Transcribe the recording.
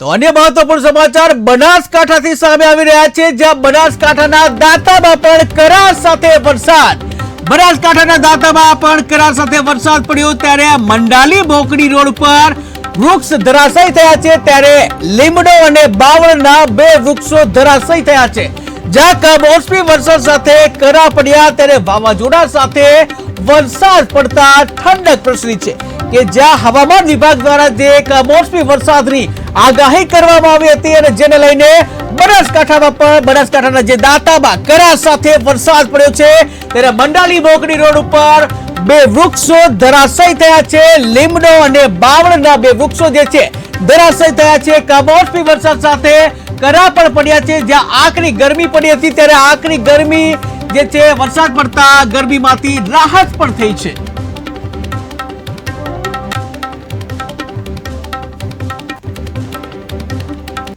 તો અન્ય મહત્વપૂર્ણ સમાચાર બનાસકાંઠાથી સામે આવી રહ્યા છે, જ્યાં બનાસકાંઠાના દાંતામાં પણ કરાર સાથે વરસાદ. બનાસકાંઠાના દાંતામાં પણ કરાર સાથે વરસાદ પડ્યો, ત્યારે મંડાલી બોકડી રોડ પર વૃક્ષ ધરાશયી થયા છે, ત્યારે લીમડો અને બાવળના બે વૃક્ષો ધરાશયી થયા છે. જ્યાં કમોસમી વરસાદ સાથે કરા પડ્યા, ત્યારે વાવાઝોડા સાથે વરસાદ પડતા ઠંડક પ્રસરી છે. કે જ્યાં હવામાન વિભાગ દ્વારા જે કમોસમી વરસાદની આગાહી કરવામાં આવી હતી અને જેને લઈને બનાસકાંઠામાં પણ, બનાસકાંઠાના જે દાંતામાં કરા સાથે વરસાદ પડ્યો છે, ત્યારે મંડાલી મોકડી રોડ ઉપર બે વૃક્ષો ધરાશય થયા છે. લીમડો અને બાવળના બે વૃક્ષો જે છે, ધરાશય થયા છે. કમોસમી વરસાદ સાથે કરા પણ પડ્યા છે. જ્યાં આકરી ગરમી પડી હતી, ત્યારે આકરી ગરમી જે છે, વરસાદ પડતા ગરમીમાંથી રાહત પણ થઈ છે.